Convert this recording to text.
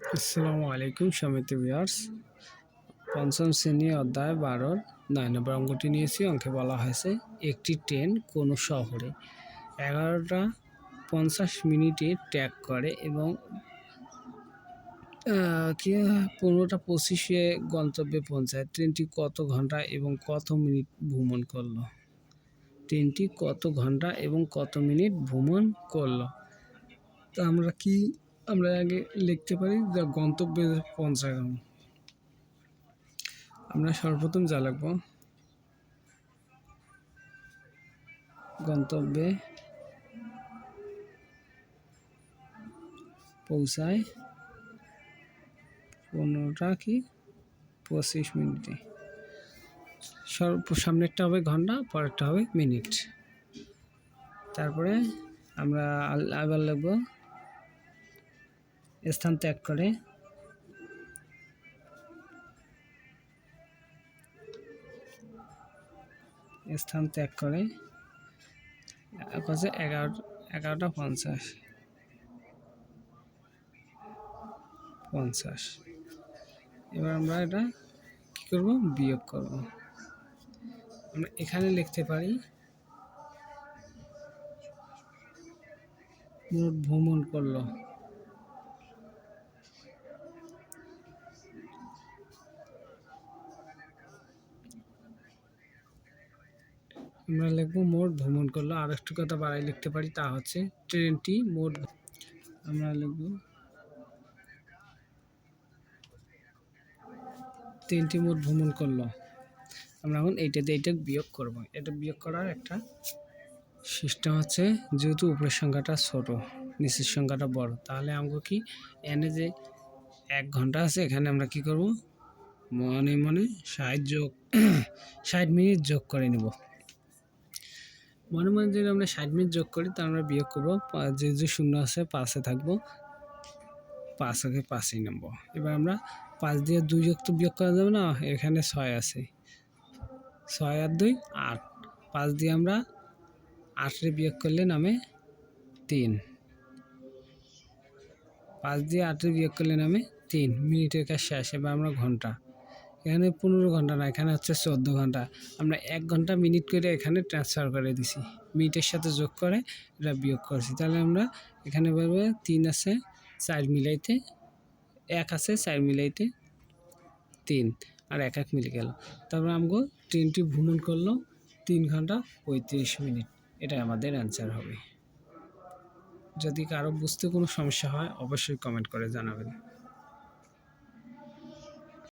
আসসালামু আলাইকুম, সমিতি ভিউয়ার্স। পঞ্চম শ্রেণি অধ্যায় বারোর নয় নম্বর অঙ্কটি নিয়েছি। অঙ্কে বলা হয়েছে, একটি ট্রেন কোনো শহরে এগারোটা পঞ্চাশ মিনিটে ট্র্যাক করে এবং কি, পনেরোটা পঁচিশে গন্তব্যে পৌঁছায়। ট্রেনটি কত ঘণ্টা এবং কত মিনিট ভ্রমণ করল? ট্রেনটি কত ঘণ্টা এবং কত মিনিট ভ্রমণ করল? তা আমরা কি আমরা আগে লিখতে পারি যা গন্তব্যে পৌঁছালাম আমরা সর্বপ্রথম যা লিখব, গন্তব্যে পৌঁছায় পনেরোটা কি পঁচিশ মিনিটে। সামনেরটা হবে ঘণ্টা, পরেরটা হবে মিনিট। তারপরে আমরা আবার লিখব স্থান ত্যাগ করে। স্থান ত্যাগ করে। হচ্ছে এগারো এগারোটা পঞ্চাশ। পঞ্চাশ। এবার আমরা এটা কী করব? বিয়োগ করব। আমরা এখানে লিখতে পারি ভ্রমণ করল। আমরা লিখব মোট ভ্রমণ করল আর একটু কথা বাড়াই লিখতে পারি, তা হচ্ছে ট্রেনটি মোট আমরা লিখব ট্রেনটি মোট ভ্রমণ করল। আমরা এখন এইটাতে এইটা বিয়োগ করব। এটা বিয়োগ করার একটা সিস্টেম হচ্ছে, যেহেতু উপরের সংখ্যাটা ছোট, নিচের সংখ্যাটা বড়, তাহলে আমাকে কি এনে যে এক ঘণ্টা আছে, এখানে আমরা কি করব? মনে মনে ষাট যোগ, ষাট মিনিট যোগ করে নেব। মনে মনে যদি আমরা ষাট মিনিট যোগ করি তা আমরা বিয়োগ করব। যে যে শূন্য আছে পাশে থাকব। পাঁচ আগে পাঁচই নেব এবার আমরা পাঁচ দিয়ে দুই যোগ তো বিয়োগ করা যাবে না, এখানে ছয় আছে। ছয় আর দুই, আট। পাঁচ দিয়ে আমরা আটরে বিয়োগ করলে নামে তিন। পাঁচ দিয়ে আটরে বিয়োগ করলে নামে তিন। মিনিটের কাজ শেষ। এবার আমরা ঘণ্টা। এখানে পনেরো ঘণ্টা না, এখানে হচ্ছে চোদ্দ ঘণ্টা। আমরা এক ঘণ্টা মিনিট করে এখানে ট্রান্সফার করে দিছি। মিনিটের সাথে যোগ করে এটা বিয়োগ করছি। তাহলে আমরা এখানে বলব তিন আছে চার মিলাইতে, এক আছে চার মিলাইতে তিন, আর এক এক মিলে গেল। তারপর আমাকে ট্রেনটি ভ্রমণ করল তিন ঘণ্টা পঁয়ত্রিশ মিনিট। এটাই আমাদের অ্যান্সার হবে। যদি কারও বুঝতে কোনো সমস্যা হয়, অবশ্যই কমেন্ট করে জানাবেন।